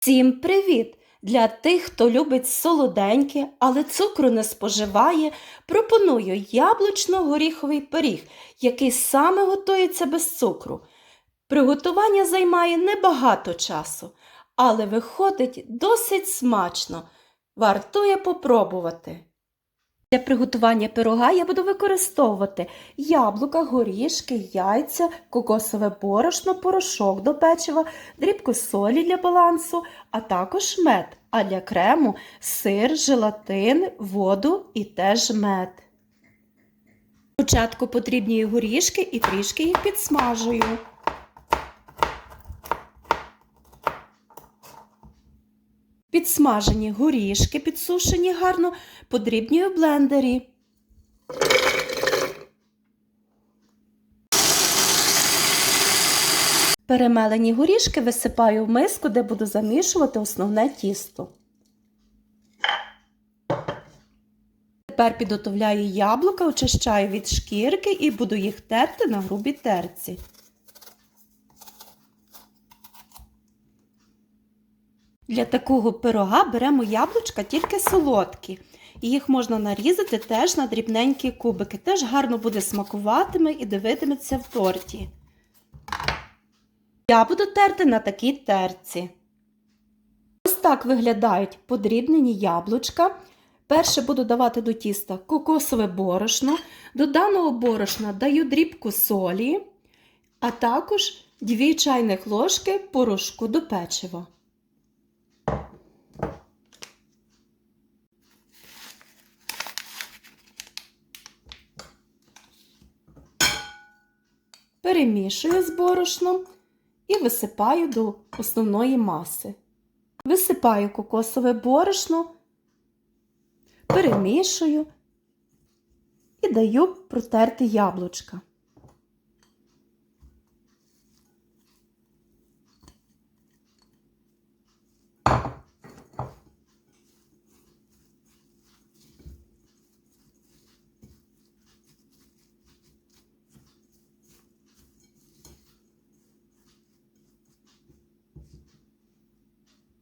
Всім привіт! Для тих, хто любить солоденьке, але цукру не споживає, пропоную яблучно-горіховий пиріг, який саме готується без цукру. Приготування займає небагато часу, але виходить досить смачно. Вартує попробувати. Для приготування пирога я буду використовувати яблука, горішки, яйця, кокосове борошно, порошок до печива, дрібку солі для балансу, а також мед, а для крему сир, желатин, воду і теж мед. Спочатку потрібні горішки і трішки їх підсмажую. Підсмажені горішки, підсушені гарно, подрібнюю в блендері. Перемелені горішки висипаю в миску, де буду замішувати основне тісто. Тепер підготовляю яблука, очищаю від шкірки і буду їх терти на грубій терці. Для такого пирога беремо яблучка тільки солодкі. І їх можна нарізати теж на дрібненькі кубики. Теж гарно буде смакуватиме і дивитиметься в торті. Я буду терти на такій терці. Ось так виглядають подрібнені яблучка. Перше буду давати до тіста кокосове борошно. До даного борошна даю дрібку солі, а також 2 чайних ложки порошку до печива. Перемішую з борошном і висипаю до основної маси. Висипаю кокосове борошно, перемішую і даю протерти яблучка.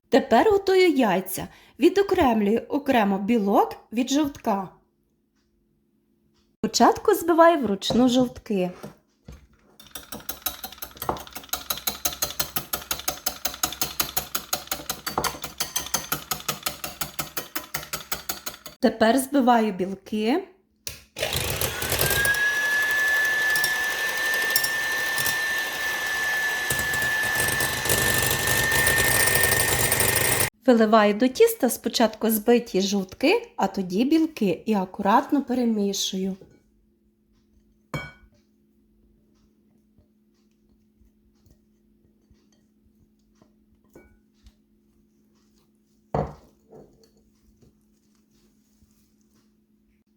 Тепер готую яйця. Відокремлюю окремо білок від жовтка. Спочатку збиваю вручну жовтки. Тепер збиваю білки. Виливаю до тіста спочатку збиті жовтки, а тоді білки і акуратно перемішую.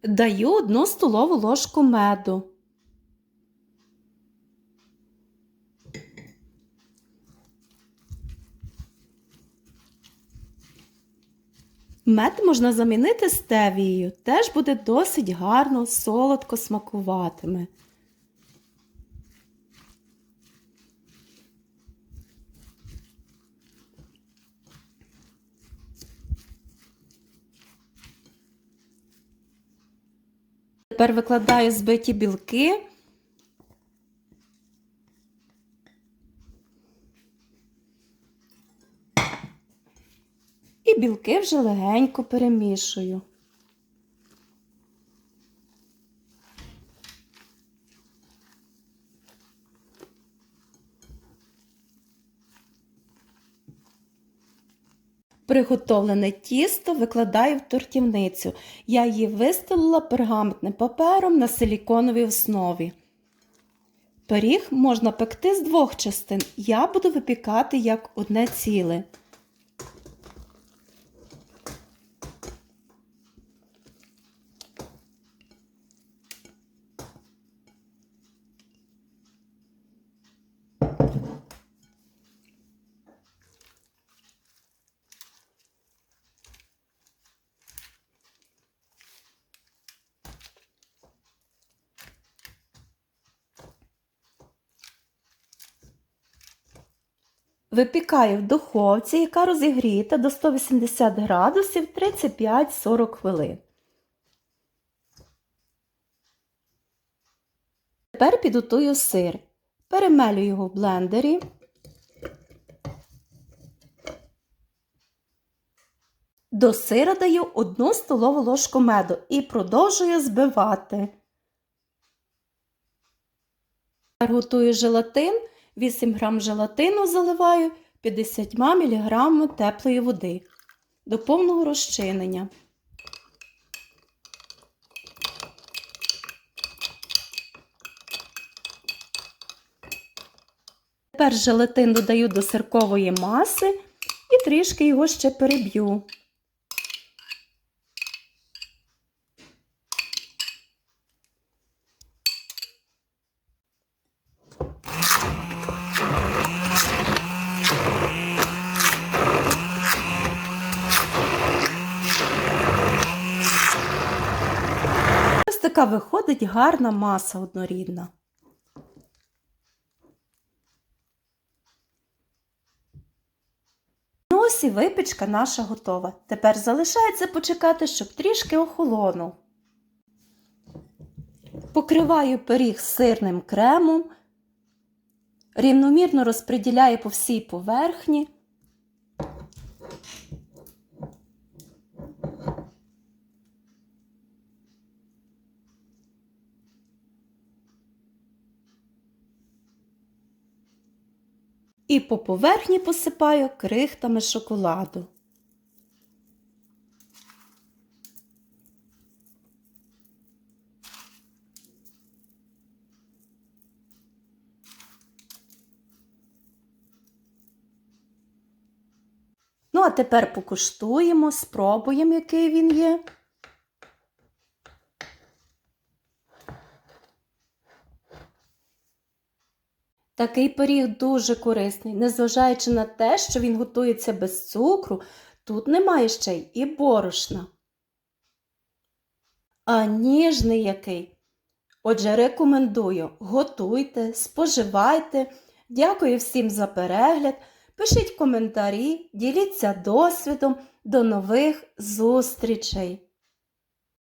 Даю одну столову ложку меду. Мед можна замінити стевією, теж буде досить гарно, солодко смакуватиме. Тепер викладаю збиті білки. І білки вже легенько перемішую. Приготовлене тісто викладаю в тортівницю. Я її вистелила пергаментним папером на силіконовій основі. Пиріг можна пекти з двох частин. Я буду випікати як одне ціле. Випікаю в духовці, яка розігріта до 180 градусів 35-40 хвилин. Тепер підготую сир. Перемелю його в блендері. До сира даю 1 столову ложку меду і продовжую збивати. Готую желатин. 8 г желатину заливаю 50 мг теплої води до повного розчинення. Тепер желатин додаю до сиркової маси і трішки його ще переб'ю. Ось така виходить гарна маса однорідна. Ну ось і випічка наша готова. Тепер залишається почекати, щоб трішки охолонув. Покриваю пиріг сирним кремом, рівномірно розподіляю по всій поверхні. І по поверхні посипаю крихтами шоколаду. Ну, а тепер покуштуємо, спробуємо, який він є. Такий пиріг дуже корисний, незважаючи на те, що він готується без цукру, тут немає ще й і борошна. А ніжний який. Отже, рекомендую, готуйте, споживайте. Дякую всім за перегляд. Пишіть коментарі, діліться досвідом. До нових зустрічей!